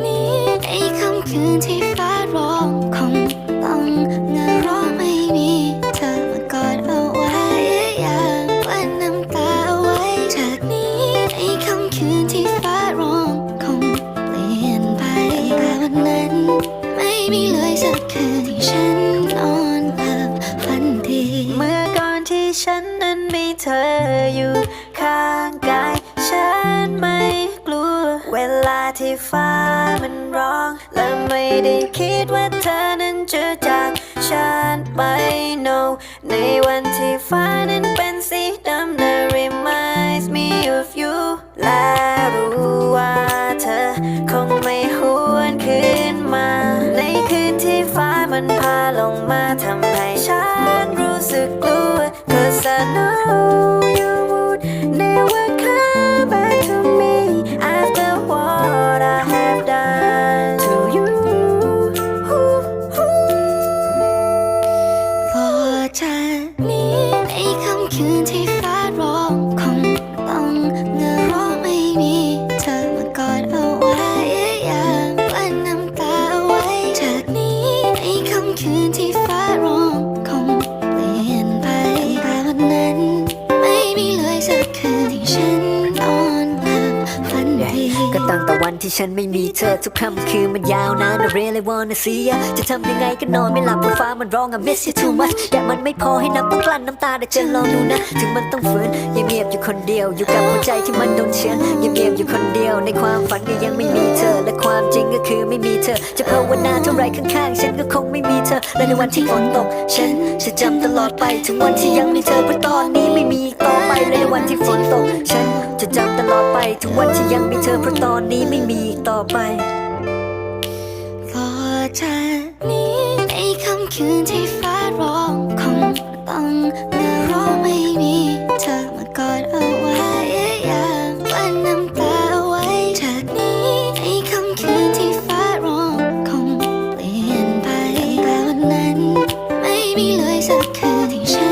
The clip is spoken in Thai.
นี้ในค่ำคืนที่ฟ้าร้องคงต้องเงาร้องไม่มีเธอมากอดเอาไว้อย่างกลั้นน้ำตาเอาไว้จากนี้ในค่ำคืนที่ฟ้าร้องคงเปลี่ยนไปแต่วันนั้น ไม่มีเลยสักคืนที่ฉันนอนหลับฝันดีเมื่อก่อนที่ฉันนั้นมีเธออยู่ข้างกายฉันไม่กลัวเวลา ที่ฟ้ามันร้อง และไม่ได้คิดว่าเธอนั้นจะจากฉันไป no ในวันที่ฟ้านั้นเป็นสีดำ that reminds me of you และรู้ว่าเธอคงไม่หวนคืนมา ในคืนที่ฟ้ามันพาลงมาทำให้ฉันรู้สึกกลัว Cause I know ตั้งแต่วันที่ฉันไม่มีเธอทุกค่ำคืนมันยาวนาน I really wanna see ya จะทำยังไงก็นอนไม่หลับเพราะฟ้ามันร้อง I miss you too much แต่มันไม่พอให้นับต้องกลั้นน้ำตาแต่จะลองดูนะ ถึงมันต้องฝืนยังเงียบอยู่คนเดียว อยู่กับหัวใจที่มันโดนเชือนยังเงียบอยู่คนเดียว ในความฝันก็ยังไม่มีเธอ และความจริงก็คือไม่มีเธอ จะภาวนาเท่าไรข้างๆ ฉันก็คงไม่มีเธอ และในวันที่ฝนตก ฉันจะจำตลอดไป ถึงวันที่ยังมีเธอเพราะตอนนี้ไม่มีต่อไปและในวันที่ฝนตกำตลอดไปถึงวันที่ยังมีเธอเพราะตอนนี้ไม่มีอีกต่อไปพอจากนี้ในค่ำคืนที่ฟ้าร้องคงต้องเงาร้องไม่มีเธอมากอดเอาไว้อย่างกลั้นน้ำตาเอาไว้จากนี้ในค่ำคืนที่ฟ้าร้องคงเปลี่ยนไปแต่วันนั้น ไม่มีเลยสักคืนที่ฉัน